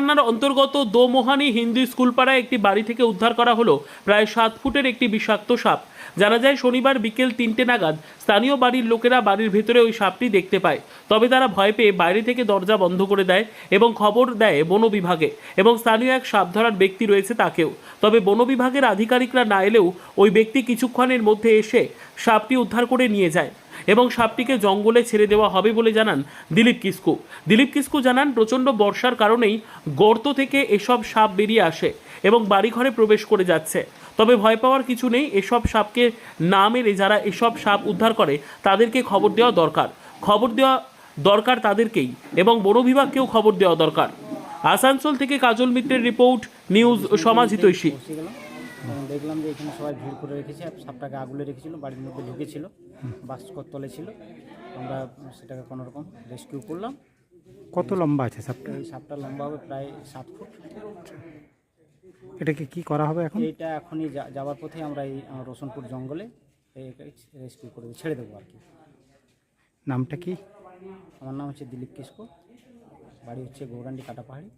থানার অন্তর্গত দোমোহানি হিন্দু স্কুল পাড়ায় একটি বাড়ি থেকে উদ্ধার করা হলো প্রায় সাত ফুটের একটি বিষাক্ত সাপ। জানা যায়, শনিবার বিকেল তিনটে নাগাদ স্থানীয় বাড়ির লোকেরা বাড়ির ভেতরে ওই সাপটি দেখতে পায়। তবে তারা ভয় পেয়ে বাইরে থেকে দরজা বন্ধ করে দেয় এবং খবর দেয় বন বিভাগে এবং স্থানীয় এক সাপ ধরার ব্যক্তি রয়েছে তাকেও। তবে বন বিভাগের আধিকারিকরা না এলেও ওই ব্যক্তি কিছুক্ষণের মধ্যে এসে সাপটি উদ্ধার করে নিয়ে যায়। এবং সাপটিকে জঙ্গলে ছেড়ে দেওয়া হবে বলে জানান দিলীপ কিস্কু। দিলীপ কিস্কু জানান, প্রচণ্ড বর্ষার কারণেই গর্ত থেকে এসব সাপ বেরিয়ে আসে এবং বাড়িঘরে প্রবেশ করে যাচ্ছে। তবে ভয় পাওয়ার কিছু নেই, এসব সাপকে না মেরে যারা এসব সাপ উদ্ধার করে তাদেরকে খবর দেওয়া দরকার। খবর দেওয়া দরকার তাদেরকেই এবং বন বিভাগকেও খবর দেওয়া দরকার। আসানসোল থেকে কাজল মিত্রের রিপোর্ট, নিউজ, সমাজ হিতৈষী। দেখলাম যে এখানে সবাই ভিড় করে রেখেছে সাপটাকে আগুলে রেখেছিল বাড়ির মধ্যে ঢুকেছিল বাস্কর তলে ছিল। আমরা সেটাকে কোনো রকম রেস্কিউ করলাম। কত লম্বা আছে সাপটা? এই সাপটা লম্বা হবে প্রায় সাত ফুট। এটাকে কি করা হবে এখন? এইটা এখনই যা- যাওয়ার পথে আমরা এই আহ, রসুনপুর জঙ্গলে রেস্কিউ করে দেবো, ছেড়ে দেবো আর কি। নামটা কি? আমার নাম হচ্ছে দিলীপ কিস্কু বাড়ি হচ্ছে গৌরান্ডি কাটাপাহাড়ি।